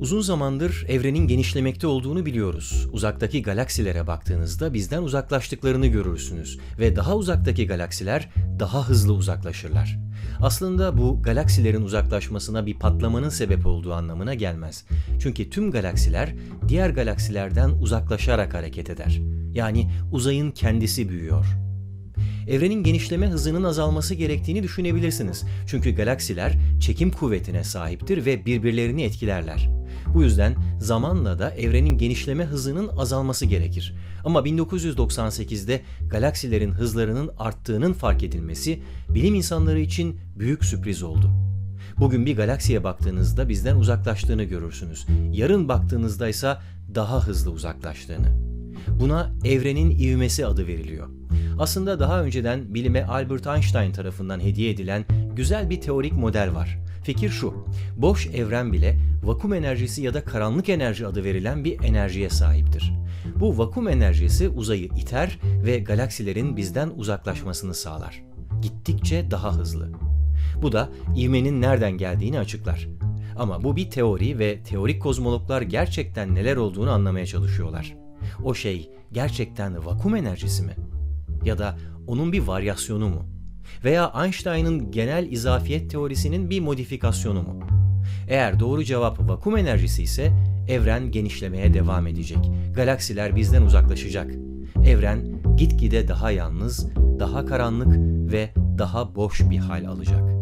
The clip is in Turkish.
Uzun zamandır evrenin genişlemekte olduğunu biliyoruz. Uzaktaki galaksilere baktığınızda bizden uzaklaştıklarını görürsünüz ve daha uzaktaki galaksiler daha hızlı uzaklaşırlar. Aslında bu galaksilerin uzaklaşmasına bir patlamanın sebep olduğu anlamına gelmez. Çünkü tüm galaksiler diğer galaksilerden uzaklaşarak hareket eder. Yani uzayın kendisi büyüyor. Evrenin genişleme hızının azalması gerektiğini düşünebilirsiniz. Çünkü galaksiler çekim kuvvetine sahiptir ve birbirlerini etkilerler. Bu yüzden zamanla da evrenin genişleme hızının azalması gerekir. Ama 1998'de galaksilerin hızlarının arttığının fark edilmesi bilim insanları için büyük sürpriz oldu. Bugün bir galaksiye baktığınızda bizden uzaklaştığını görürsünüz. Yarın baktığınızda ise daha hızlı uzaklaştığını. Buna evrenin ivmesi adı veriliyor. Aslında daha önceden bilime Albert Einstein tarafından hediye edilen güzel bir teorik model var. Fikir şu, boş evren bile vakum enerjisi ya da karanlık enerji adı verilen bir enerjiye sahiptir. Bu vakum enerjisi uzayı iter ve galaksilerin bizden uzaklaşmasını sağlar. Gittikçe daha hızlı. Bu da ivmenin nereden geldiğini açıklar. Ama bu bir teori ve teorik kozmologlar gerçekten neler olduğunu anlamaya çalışıyorlar. O şey gerçekten vakum enerjisi mi? Ya da onun bir varyasyonu mu? Veya Einstein'ın genel izafiyet teorisinin bir modifikasyonu mu? Eğer doğru cevap vakum enerjisi ise evren genişlemeye devam edecek. Galaksiler bizden uzaklaşacak. Evren gitgide daha yalnız, daha karanlık ve daha boş bir hal alacak.